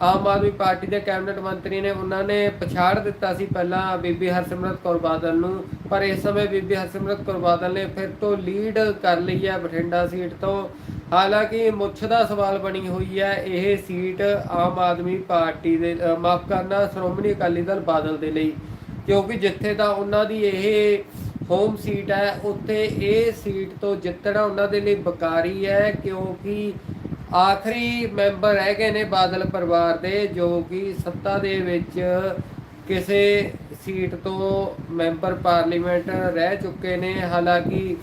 ਆਮ ਆਦਮੀ ਪਾਰਟੀ ਦੇ ਕੈਬਨਿਟ ਮੰਤਰੀ ਨੇ ਉਹਨਾਂ ਨੇ ਪਛਾੜ ਦਿੱਤਾ ਸੀ ਪਹਿਲਾਂ ਬੀਬੀ ਹਰਸਿਮਰਤ ਕੌਰ ਬਾਦਲ ਨੂੰ, ਪਰ ਇਸ ਸਮੇਂ ਬੀਬੀ ਹਰਸਿਮਰਤ ਕੌਰ ਬਾਦਲ ਨੇ ਫਿਰ ਤੋਂ ਲੀਡ ਕਰ ਲਈ ਹੈ ਬਠਿੰਡਾ ਸੀਟ ਤੋਂ। ਹਾਲਾਂਕਿ ਮੁੱਛ ਦਾ ਸਵਾਲ ਬਣੀ ਹੋਈ ਹੈ, ਇਹ ਸੀਟ ਆਮ ਆਦਮੀ ਪਾਰਟੀ ਦੇ ਮਾਫ਼ ਕਰਨਾ ਸ਼੍ਰੋਮਣੀ ਅਕਾਲੀ ਦਲ ਬਾਦਲ ਦੇ ਲਈ, ਕਿਉਂਕਿ ਜਿੱਥੇ ਤਾਂ ਉਹਨਾਂ ਦੀ ਇਹ ਹੋਮ ਸੀਟ ਹੈ, ਉੱਥੇ ਇਹ ਸੀਟ ਤੋਂ ਜਿੱਤਣਾ ਉਹਨਾਂ ਦੇ ਲਈ ਬਕਾਰੀ ਹੈ, ਕਿਉਂਕਿ ਆਖਰੀ ਮੈਂਬਰ ਰਹਿ ਗਏ ਨੇ ਬਾਦਲ ਪਰਿਵਾਰ ਦੇ, ਜੋ ਕਿ ਸੱਤਾ ਦੇ ਵਿੱਚ ਕਿਸੇ ਸੀਟ ਤੋਂ ਮੈਂਬਰ ਪਾਰਲੀਮੈਂਟ ਰਹਿ ਚੁੱਕੇ ਨੇ। ਹਾਲਾਂਕਿ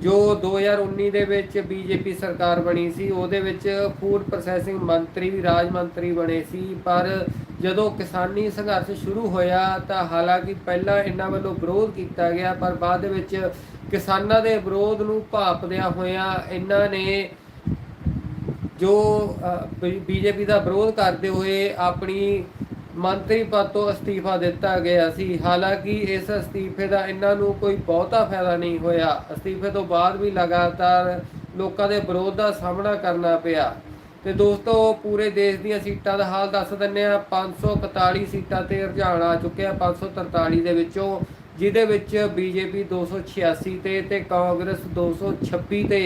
ਜੋ 2019 ਦੇ ਵਿੱਚ ਬੀਜੇਪੀ ਸਰਕਾਰ ਬਣੀ ਸੀ, ਉਹਦੇ ਵਿੱਚ ਫੂਡ ਪ੍ਰੋਸੈਸਿੰਗ ਮੰਤਰੀ ਵੀ ਰਾਜ ਮੰਤਰੀ ਬਣੇ ਸੀ। ਪਰ ਜਦੋਂ ਕਿਸਾਨੀ ਸੰਘਰਸ਼ ਸ਼ੁਰੂ ਹੋਇਆ, ਤਾਂ ਹਾਲਾਂਕਿ ਪਹਿਲਾਂ ਇਹਨਾਂ ਵੱਲੋਂ ਵਿਰੋਧ ਕੀਤਾ ਗਿਆ, ਪਰ ਬਾਅਦ ਵਿੱਚ ਕਿਸਾਨਾਂ ਦੇ ਵਿਰੋਧ ਨੂੰ ਭਾਪਦਿਆਂ ਹੋਇਆਂ ਇਹਨਾਂ ਨੇ ਜੋ ਬੀਜੇਪੀ ਦਾ ਵਿਰੋਧ ਕਰਦੇ ਹੋਏ ਆਪਣੀ ਮੰਤਰੀ ਪਦ ਤੋਂ ਅਸਤੀਫਾ ਦਿੱਤਾ ਗਿਆ ਸੀ। ਹਾਲਾਂਕਿ ਇਸ ਅਸਤੀਫੇ ਦਾ ਇਹਨਾਂ ਨੂੰ ਕੋਈ ਬਹੁਤਾ ਫਾਇਦਾ ਨਹੀਂ ਹੋਇਆ। ਅਸਤੀਫੇ ਤੋਂ ਬਾਅਦ ਵੀ ਲਗਾਤਾਰ ਲੋਕਾਂ ਦੇ ਵਿਰੋਧ ਦਾ ਸਾਹਮਣਾ ਕਰਨਾ ਪਿਆ। ਤੇ ਦੋਸਤੋ, ਪੂਰੇ ਦੇਸ਼ ਦੀਆਂ ਸੀਟਾਂ ਦਾ ਹਾਲ ਦੱਸ ਦਿੰਨੇ ਆ 541 ਸੀਟਾਂ ਤੇ ਰੁਝਾਨ ਆ ਚੁੱਕਿਆ। 543 ਦੇ ਵਿੱਚੋਂ ਜਿਹਦੇ ਵਿੱਚ ਬੀਜੇਪੀ 286 ਤੇ ਤੇ ਕਾਂਗਰਸ 226 ਤੇ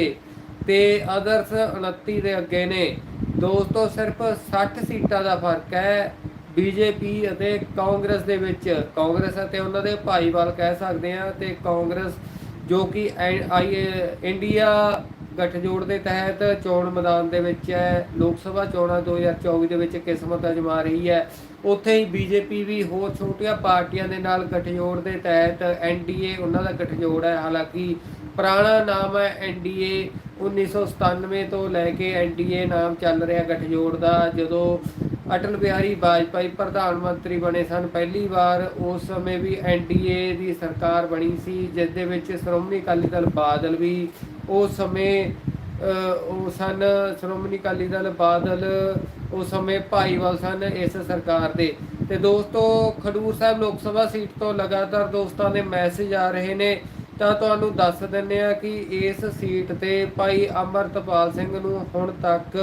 ਤੇ ਅਦਰਸ 29 ਦੇ ਅੱਗੇ ਨੇ। ਦੋਸਤੋ, ਸਿਰਫ 60 ਸੀਟਾਂ ਦਾ ਫ਼ਰਕ ਹੈ ਬੀਜੇਪੀ ਅਤੇ ਕਾਂਗਰਸ ਦੇ ਵਿੱਚ। ਕਾਂਗਰਸ ਅਤੇ ਉਹਨਾਂ ਦੇ ਭਾਈਵਾਲ ਕਹਿ ਸਕਦੇ ਆ ਤੇ ਕਾਂਗਰਸ ਜੋ ਕਿ ਐ- ਆਈ ਇੰਡੀਆ ਗੱਠਜੋੜ ਦੇ ਤਹਿਤ ਚੋਣ ਮੈਦਾਨ ਦੇ ਵਿੱਚ ਹੈ। ਲੋਕ ਸਭਾ ਚੋਣਾਂ 2024 ਦੇ ਵਿੱਚ ਕਿਸਮਤ ਅਜਮਾ ਰਹੀ ਹੈ। ਉੱਥੇ ਹੀ ਬੀਜੇਪੀ ਵੀ ਹੋਰ ਛੋਟੀਆਂ ਪਾਰਟੀਆਂ ਦੇ ਨਾਲ ਗੱਠਜੋੜ ਦੇ ਤਹਿਤ ਐਨਡੀਏ ਉਹਨਾਂ ਦਾ ਗੱਠਜੋੜ ਹੈ। ਹਾਲਾਂਕਿ ਪੁਰਾਣਾ ਨਾਮ ਹੈ ਐਨਡੀਏ 1997 ਤੋਂ ਲੈ ਕੇ ਐਨਡੀਏ ਨਾਮ ਚੱਲ ਰਿਹਾ ਗਠਜੋੜ ਦਾ। ਜਦੋਂ ਅਟਲ ਬਿਹਾਰੀ ਵਾਜਪਾਈ ਪ੍ਰਧਾਨ ਮੰਤਰੀ ਬਣੇ ਸਨ, ਪਹਿਲੀ ਵਾਰ ਉਸ ਸਮੇਂ ਵੀ ਐਨਡੀਏ ਦੀ ਸਰਕਾਰ ਬਣੀ ਸੀ ਜਿਸ ਦੇ ਵਿੱਚ ਸ਼੍ਰੋਮਣੀ ਅਕਾਲੀ ਦਲ ਬਾਦਲ ਵੀ ਉਸ ਸਮੇਂ ਉਹ ਸਨ। ਸ਼੍ਰੋਮਣੀ ਅਕਾਲੀ ਦਲ ਬਾਦਲ ਉਸ ਸਮੇਂ ਭਾਈਵਾਲ ਸਨ ਇਸ ਸਰਕਾਰ ਦੇ। ਤੇ ਦੋਸਤੋ, ਖਡੂਰ ਸਾਹਿਬ ਲੋਕ ਸਭਾ ਸੀਟ ਤੋਂ ਲਗਾਤਾਰ ਦੋਸਤਾਂ ਦੇ ਮੈਸੇਜ ਆ ਰਹੇ ਨੇ। ਤਾਂ ਤੁਹਾਨੂੰ ਦੱਸ ਦਿੰਨੇ ਆ ਕਿ ਇਸ ਸੀਟ ਤੇ ਭਾਈ ਅਮਰਤਪਾਲ ਸਿੰਘ ਨੂੰ ਹੁਣ ਤੱਕ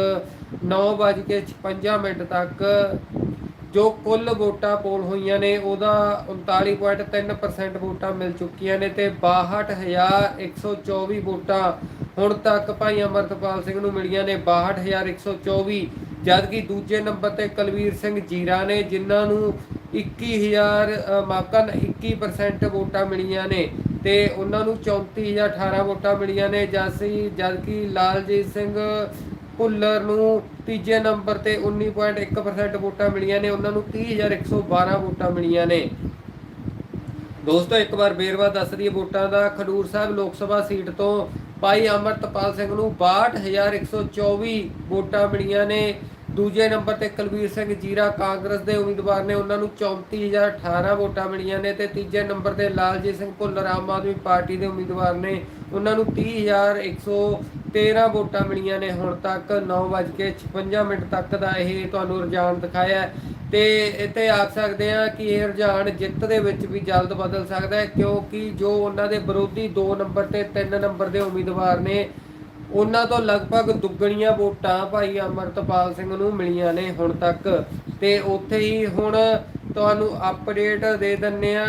9:56 ਮਿੰਟ ਤੱਕ ਜੋ ਕੁੱਲ ਵੋਟਾਂ ਪੋਲ ਹੋਈਆਂ ਨੇ ਉਹਦਾ 39.3% ਵੋਟਾਂ ਮਿਲ ਚੁੱਕੀਆਂ ਨੇ ਤੇ 62124 ਵੋਟਾਂ ਹੁਣ ਤੱਕ ਭਾਈ ਅਮਰਤਪਾਲ ਸਿੰਘ ਨੂੰ ਮਿਲੀਆਂ ਨੇ 62124 ਜਦਕਿ ਦੂਜੇ ਨੰਬਰ ਤੇ ਕੁਲਵੀਰ ਸਿੰਘ ਜੀਰਾ ਨੇ ਜਿਨ੍ਹਾਂ ਨੂੰ 21000 ਅ, ਮਾਫ਼ ਕਰਨ 21% ਵੋਟਾਂ ਮਿਲੀਆਂ ਨੇ। ਤੇ ਉਹਨਾਂ ਨੂੰ 34018 ਵੋਟਾਂ ਮਿਲੀਆਂ ਨੇ। ਜਦਕਿ ਜਦਕਿ ਲਾਲਜੀਤ ਸਿੰਘ ਭੁੱਲਰ ਨੂੰ ਤੀਜੇ ਨੰਬਰ ਤੇ 19.1% ਵੋਟਾਂ ਮਿਲੀਆਂ ਨੇ। ਉਹਨਾਂ ਨੂੰ 30112 ਵੋਟਾਂ ਮਿਲੀਆਂ ਨੇ। ਦੋਸਤੋ, ਇੱਕ ਵਾਰ ਬੇਰਵਾ ਦੱਸ ਦਈਏ ਵੋਟਾਂ ਦਾ। ਖਡੂਰ ਸਾਹਿਬ ਲੋਕ ਸਭਾ ਸੀਟ ਤੋਂ ਭਾਈ ਅਮਰਤਪਾਲ ਸਿੰਘ ਨੂੰ 62124 ਵੋਟਾਂ ਮਿਲੀਆਂ ਨੇ। ਦੂਜੇ ਨੰਬਰ ਤੇ ਕੁਲਵੀਰ ਸਿੰਘ ਜੀਰਾ ਕਾਂਗਰਸ ਦੇ ਉਮੀਦਵਾਰ ਨੇ ਉਹਨਾਂ ਨੂੰ 34018 ਵੋਟਾਂ ਮਿਲੀਆਂ ਨੇ ਤੇ ਤੀਜੇ ਨੰਬਰ ਤੇ ਲਾਲਜੀਤ ਸਿੰਘ ਭੁੱਲਰ ਆਮ ਆਦਮੀ ਪਾਰਟੀ ਦੇ ਉਮੀਦਵਾਰ ਨੇ ਉਹਨਾਂ ਨੂੰ 30113 ਵੋਟਾਂ ਮਿਲੀਆਂ ਨੇ। ਹੁਣ ਤੱਕ 9:56 ਮਿੰਟ ਤੱਕ ਦਾ ਇਹ ਤੁਹਾਨੂੰ ਰੁਝਾਨ ਦਿਖਾਇਆ ਹੈ। ਤੇ ਇੱਥੇ ਆਖ ਸਕਦੇ ਆ ਕਿ ਇਹ ਰੁਝਾਨ ਜਿੱਤ ਦੇ ਵਿੱਚ ਵੀ ਜਲਦ ਬਦਲ ਸਕਦਾ ਹੈ, ਕਿਉਂਕਿ ਜੋ ਉਹਨਾਂ ਦੇ ਵਿਰੋਧੀ 2 ਨੰਬਰ ਤੇ 3 ਨੰਬਰ ਦੇ ਉਮੀਦਵਾਰ ਨੇ ਉਹਨਾਂ ਤੋਂ ਲਗਭਗ ਦੁੱਗਣੀਆਂ ਵੋਟਾਂ ਭਾਈ ਅਮਰਤਪਾਲ ਸਿੰਘ ਨੂੰ ਮਿਲੀਆਂ ਨੇ ਹੁਣ ਤੱਕ। ਤੇ ਉੱਥੇ ਹੀ ਹੁਣ ਤੁਹਾਨੂੰ ਅਪਡੇਟ ਦੇ ਦਿੰਨੇ ਆ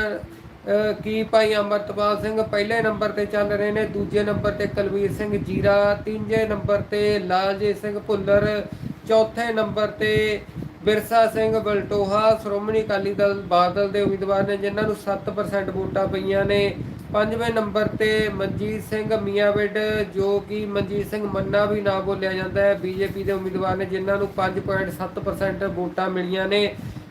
ਅਹ, ਕਿ ਭਾਈ ਅਮਰਤਪਾਲ ਸਿੰਘ ਪਹਿਲੇ ਨੰਬਰ ਤੇ ਚੱਲ ਰਹੇ ਨੇ, ਦੂਜੇ ਨੰਬਰ ਤੇ ਕੁਲਵੀਰ ਸਿੰਘ ਜੀਰਾ, ਤੀਜੇ ਨੰਬਰ ਤੇ ਲਾਲਜੀਤ ਸਿੰਘ ਭੁੱਲਰ, ਚੌਥੇ ਨੰਬਰ ਤੇ ਬਿਰਸਾ ਸਿੰਘ ਬਲਟੋਹਾ, ਸ਼੍ਰੋਮਣੀ ਅਕਾਲੀ ਦਲ ਬਾਦਲ ਦੇ ਉਮੀਦਵਾਰ ਨੇ, ਜਿਨ੍ਹਾਂ ਨੂੰ 7% ਵੋਟਾਂ ਪਈਆਂ ਨੇ। ਪੰਜਵੇਂ ਨੰਬਰ ਤੇ ਮਨਜੀਤ ਸਿੰਘ ਮੀਆਂਵਿੰਡ ਜੋ ਕਿ ਮਨਜੀਤ ਸਿੰਘ ਮੰਨਾ ਵੀ ਨਾ ਬੋਲਿਆ ਜਾਂਦਾ ਹੈ। ਬੀਜੇਪੀ ਦੇ ਉਮੀਦਵਾਰ ਨੇ ਜਿਨ੍ਹਾਂ ਨੂੰ 5.7% ਵੋਟਾਂ ਮਿਲੀਆਂ ਨੇ।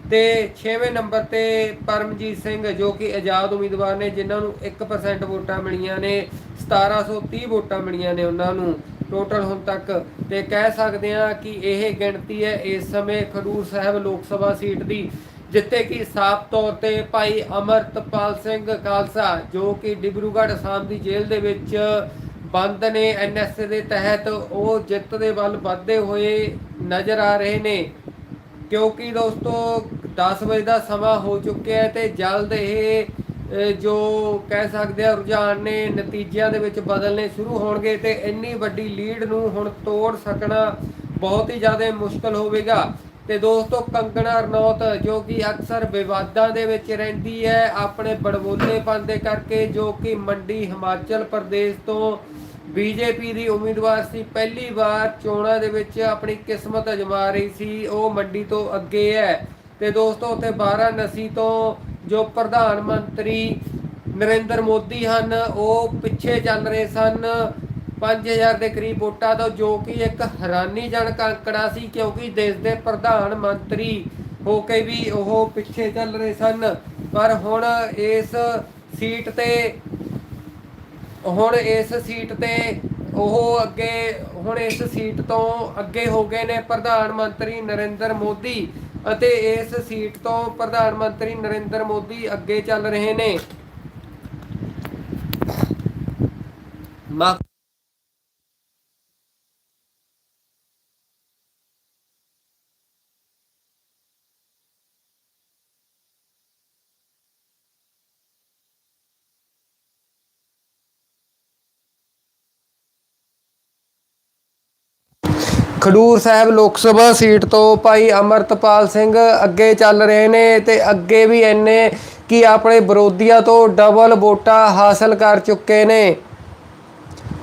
ਤੇ 6ਵੇਂ ਨੰਬਰ ਤੇ ਪਰਮਜੀਤ ਸਿੰਘ, ਜੋ ਕਿ ਆਜ਼ਾਦ ਉਮੀਦਵਾਰ ਨੇ, ਜਿਨ੍ਹਾਂ ਨੂੰ 1% ਵੋਟਾਂ ਮਿਲੀਆਂ ਨੇ 1730 ਵੋਟਾਂ ਮਿਲੀਆਂ ਨੇ ਉਹਨਾਂ ਨੂੰ ਟੋਟਲ ਹੁਣ ਤੱਕ। ਤੇ ਕਹਿ ਸਕਦੇ ਹਾਂ ਕਿ ਇਹ ਗਿਣਤੀ ਹੈ ਇਸ ਸਮੇਂ ਖਡੂਰ ਸਾਹਿਬ ਲੋਕ ਸਭਾ ਸੀਟ ਦੀ। ਜਿੱਤੇ ਕਿ ਸਾਫ਼ ਤੌਰ ਤੇ ਭਾਈ ਅਮਰਤਪਾਲ ਸਿੰਘ ਖਾਲਸਾ, ਜੋ ਕਿ ਡਿਬਰੂਗੜ੍ਹ ਅਸਾਮ ਦੀ ਜੇਲ੍ਹ ਦੇ ਵਿੱਚ ਬੰਦ ਨੇ ਐਨਐਸਏ ਦੇ ਤਹਿਤ, ਉਹ ਜਿੱਤ ਦੇ ਵੱਲ ਵੱਧਦੇ ਹੋਏ ਨਜ਼ਰ ਆ ਰਹੇ ਨੇ। ਕਿਉਂਕਿ ਦੋਸਤੋ 10 ਵਜੇ ਦਾ ਸਮਾਂ ਹੋ ਚੁੱਕਿਆ ਹੈ ਤੇ ਜਲਦ ਇਹ ਜੋ ਕਹਿ ਸਕਦੇ ਆ, ਰੁਝਾਨ ਨੇ, ਨਤੀਜਿਆਂ ਦੇ ਵਿੱਚ ਬਦਲਨੇ ਸ਼ੁਰੂ ਹੋਣਗੇ ਤੇ ਇੰਨੀ ਵੱਡੀ ਲੀਡ ਨੂੰ ਹੁਣ ਤੋੜ ਸਕਣਾ ਬਹੁਤ ਹੀ ਜ਼ਿਆਦਾ ਮੁਸ਼ਕਲ ਹੋਵੇਗਾ। ਤੇ ਦੋਸਤੋ ਕੰਗਣਾ ਰਣੌਤ, ਜੋ ਕਿ ਅਕਸਰ ਵਿਵਾਦਾਂ ਦੇ ਵਿੱਚ ਰਹਿੰਦੀ ਹੈ, ਆਪਣੇ ਬੜਬੋਲੇਪਨ ਦੇ ਕਰਕੇ, ਜੋ ਕਿ ਮੰਡੀ ਹਿਮਾਚਲ ਪ੍ਰਦੇਸ਼ ਤੋਂ ਬੀਜੇਪੀ ਦੀ ਉਮੀਦਵਾਰ ਸੀ, ਪਹਿਲੀ ਵਾਰ ਚੋਣਾਂ ਦੇ ਵਿੱਚ ਆਪਣੀ ਕਿਸਮਤ ਅਜਮਾ ਰਹੀ ਸੀ, ਉਹ ਮੰਡੀ ਤੋਂ ਅੱਗੇ ਹੈ। ਤੇ ਦੋਸਤੋ ਉੱਥੇ ਵਾਰਾਣਸੀ ਤੋਂ ਜੋ ਪ੍ਰਧਾਨ ਮੰਤਰੀ ਨਰਿੰਦਰ ਮੋਦੀ ਹਨ, ਉਹ ਪਿੱਛੇ ਚੱਲ ਰਹੇ ਸਨ। 5000 ਦੇ ਕਰੀਬ ਵੋਟਾਂ ਤੋਂ, ਜੋ ਕਿ ਇੱਕ ਹੈਰਾਨੀਜਨਕ ਅੰਕੜਾ ਸੀ, ਕਿਉਂਕਿ ਦੇਸ਼ ਦੇ ਪ੍ਰਧਾਨ ਮੰਤਰੀ ਹੋ ਕੇ ਵੀ ਉਹ ਪਿੱਛੇ ਚੱਲ ਰਹੇ ਸਨ। ਪਰ ਹੁਣ ਇਸ ਸੀਟ ਤੇ, ਹੁਣ ਇਸ ਸੀਟ ਤੇ ਉਹ ਅੱਗੇ, ਹੁਣ ਇਸ ਸੀਟ ਤੋਂ ਅੱਗੇ ਹੋ ਗਏ ਨੇ ਪ੍ਰਧਾਨ ਮੰਤਰੀ ਨਰਿੰਦਰ ਮੋਦੀ ਅਤੇ ਇਸ ਸੀਟ ਤੋਂ ਪ੍ਰਧਾਨ ਮੰਤਰੀ ਨਰਿੰਦਰ ਮੋਦੀ ਅੱਗੇ ਚੱਲ ਰਹੇ ਨੇ। ਖਡੂਰ ਸਾਹਿਬ ਲੋਕ ਸਭਾ ਸੀਟ ਤੋਂ ਭਾਈ ਅਮਰਤਪਾਲ ਸਿੰਘ ਅੱਗੇ ਚੱਲ ਰਹੇ ਨੇ ਤੇ ਅੱਗੇ ਵੀ ਇੰਨੇ ਕਿ ਆਪਣੇ ਵਿਰੋਧੀਆਂ ਤੋਂ ਡਬਲ ਵੋਟਾਂ ਹਾਸਲ ਕਰ ਚੁੱਕੇ ਨੇ।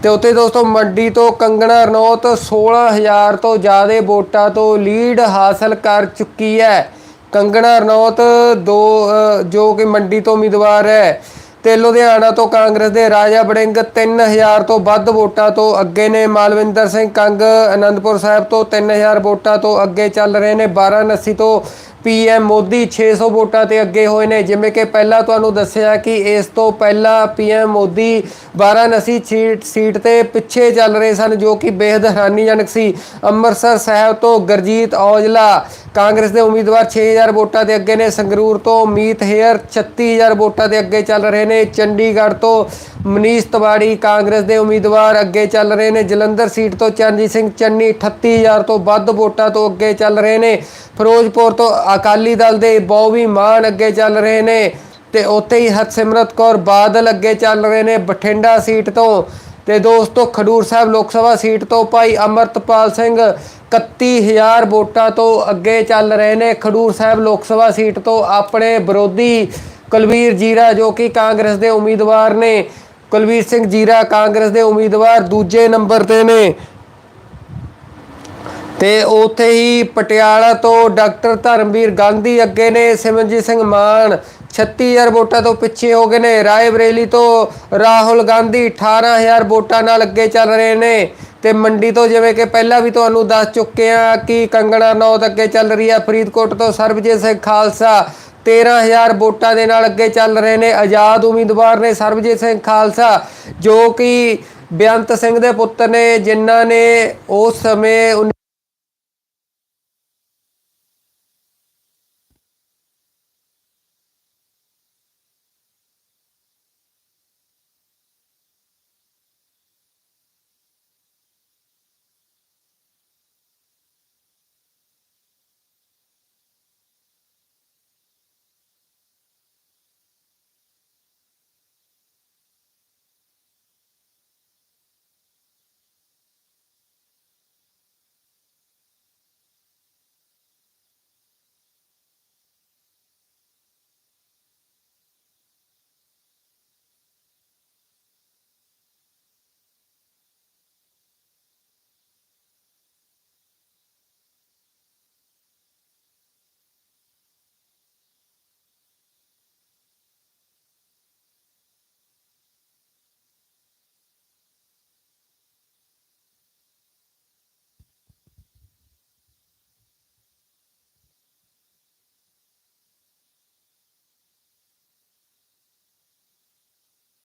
ਤੇ ਉੱਥੇ ਦੋਸਤੋ ਮੰਡੀ ਤੋਂ ਕੰਗਣਾ ਰਣੌਤ 16000 ਤੋਂ ਜ਼ਿਆਦਾ ਵੋਟਾਂ ਤੋਂ ਲੀਡ ਹਾਸਲ ਕਰ ਚੁੱਕੀ ਹੈ। ਕੰਗਣਾ ਰਣੌਤ ਦੋ ਜੋ ਕਿ ਮੰਡੀ ਤੋਂ ਉਮੀਦਵਾਰ ਹੈ। ਤੇ ਲੁਧਿਆਣਾ ਤੋਂ ਕਾਂਗਰਸ ਦੇ ਰਾਜਾ ਬੜਿੰਗ 3000 ਤੋਂ ਵੱਧ ਵੋਟਾਂ ਤੋਂ ਅੱਗੇ ਨੇ। ਮਾਲਵਿੰਦਰ ਸਿੰਘ ਕੰਗ ਅਨੰਦਪੁਰ ਸਾਹਿਬ ਤੋਂ 3000 ਵੋਟਾਂ ਤੋਂ ਅੱਗੇ ਚੱਲ ਰਹੇ ਨੇ। ਵਾਰਾਣਸੀ ਤੋਂ ਪੀਐਮ ਮੋਦੀ 600 ਵੋਟਾਂ ਤੇ ਅੱਗੇ ਹੋਏ ਨੇ। ਜਿਵੇਂ ਕਿ ਪਹਿਲਾਂ ਤੁਹਾਨੂੰ ਦੱਸਿਆ ਕਿ ਇਸ ਤੋਂ ਪਹਿਲਾਂ PM Modi Varanasi seat seat ਤੇ ਪਿੱਛੇ ਚੱਲ ਰਹੇ ਸਨ, ਜੋ ਕਿ ਬੇहद ਹੈਰਾਨੀਜਨਕ ਸੀ। ਅੰਮ੍ਰਿਤਸਰ ਸਾਹਿਬ ਤੋਂ ਗਰਜੀਤ ਔਜਲਾ ਕਾਂਗਰਸ ਦੇ ਉਮੀਦਵਾਰ 6000 ਵੋਟਾਂ ਤੇ ਅੱਗੇ ਨੇ। ਸੰਗਰੂਰ ਤੋਂ ਮੀਤ ਹੇਅਰ 36000 ਵੋਟਾਂ ਤੇ ਅੱਗੇ ਚੱਲ ਰਹੇ ਨੇ। ਚੰਡੀਗੜ੍ਹ ਤੋਂ ਮਨੀਸ਼ ਤਿਵਾੜੀ ਕਾਂਗਰਸ ਦੇ ਉਮੀਦਵਾਰ ਅੱਗੇ ਚੱਲ ਰਹੇ ਨੇ। ਜਲੰਧਰ ਸੀਟ ਤੋਂ ਚਰਨਜੀਤ ਸਿੰਘ ਚੰਨੀ 38000 ਤੋਂ ਵੱਧ ਵੋਟਾਂ ਤੋਂ ਅੱਗੇ ਚੱਲ ਰਹੇ ਨੇ। ਫਿਰੋਜ਼ਪੁਰ ਤੋਂ ਅਕਾਲੀ ਦਲ ਦੇ ਬੌਬੀ ਮਾਨ ਅੱਗੇ ਚੱਲ ਰਹੇ ਨੇ ਤੇ ਉੱਥੇ ਹੀ ਹਰਸਿਮਰਤ ਕੌਰ ਬਾਦਲ ਅੱਗੇ ਚੱਲ ਰਹੇ ਨੇ ਬਠਿੰਡਾ ਸੀਟ ਤੋਂ। ਤੇ ਦੋਸਤੋ, ਖਡੂਰ ਸਾਹਿਬ ਲੋਕ ਸਭਾ ਸੀਟ ਤੋਂ ਭਾਈ ਅਮਰਤਪਾਲ ਸਿੰਘ 31000 ਵੋਟਾਂ ਤੋਂ ਅੱਗੇ ਚੱਲ ਰਹੇ ਨੇ। ਖਡੂਰ ਸਾਹਿਬ ਲੋਕ ਸਭਾ ਸੀਟ ਤੋਂ ਆਪਣੇ ਵਿਰੋਧੀ ਕੁਲਵੀਰ ਜੀਰਾ ਜੋ ਕਿ ਕਾਂਗਰਸ ਦੇ ਉਮੀਦਵਾਰ ਨੇ। ਕੁਲਵੀਰ ਸਿੰਘ ਜੀਰਾ ਕਾਂਗਰਸ ਦੇ ਉਮੀਦਵਾਰ, ਦੂਜੇ ਨੰਬਰ ਤੇ ਨੇ। ਤੇ ਉੱਥੇ ਹੀ ਪਟਿਆਲਾ ਤੋਂ ਡਾਕਟਰ ਧਰਮਵੀਰ ਗਾਂਧੀ ਅੱਗੇ ਨੇ ਸਿਮਰਜੀਤ ਸਿੰਘ ਮਾਨ 36000 ਵੋਟਾਂ ਤੋਂ ਪਿੱਛੇ ਹੋ ਗਏ ਨੇ ਰਾਏ ਬਰੇਲੀ ਤੋਂ ਰਾਹੁਲ ਗਾਂਧੀ 18000 ਵੋਟਾਂ ਨਾਲ ਅੱਗੇ ਚੱਲ ਰਹੇ ਨੇ। ਤੇ ਮੰਡੀ ਤੋਂ ਜਿਵੇਂ ਕਿ ਪਹਿਲਾਂ ਵੀ ਤੁਹਾਨੂੰ ਦੱਸ ਚੁੱਕੇ ਆ ਕਿ ਕੰਗਣਾ ਨੌਤ ਅੱਗੇ ਚੱਲ ਰਹੀ ਹੈ ਫਰੀਦਕੋਟ ਤੋਂ ਸਰਬਜੀਤ ਸਿੰਘ ਖਾਲਸਾ 13000 ਵੋਟਾਂ ਦੇ ਨਾਲ ਅੱਗੇ ਚੱਲ ਰਹੇ ਨੇ, ਆਜ਼ਾਦ ਉਮੀਦਵਾਰ ਨੇ ਸਰਬਜੀਤ ਸਿੰਘ ਖਾਲਸਾ, ਜੋ ਕਿ ਬੇਅੰਤ ਸਿੰਘ ਦੇ ਪੁੱਤਰ ਨੇ, ਜਿਨ੍ਹਾਂ ਨੇ ਉਸ ਸਮੇਂ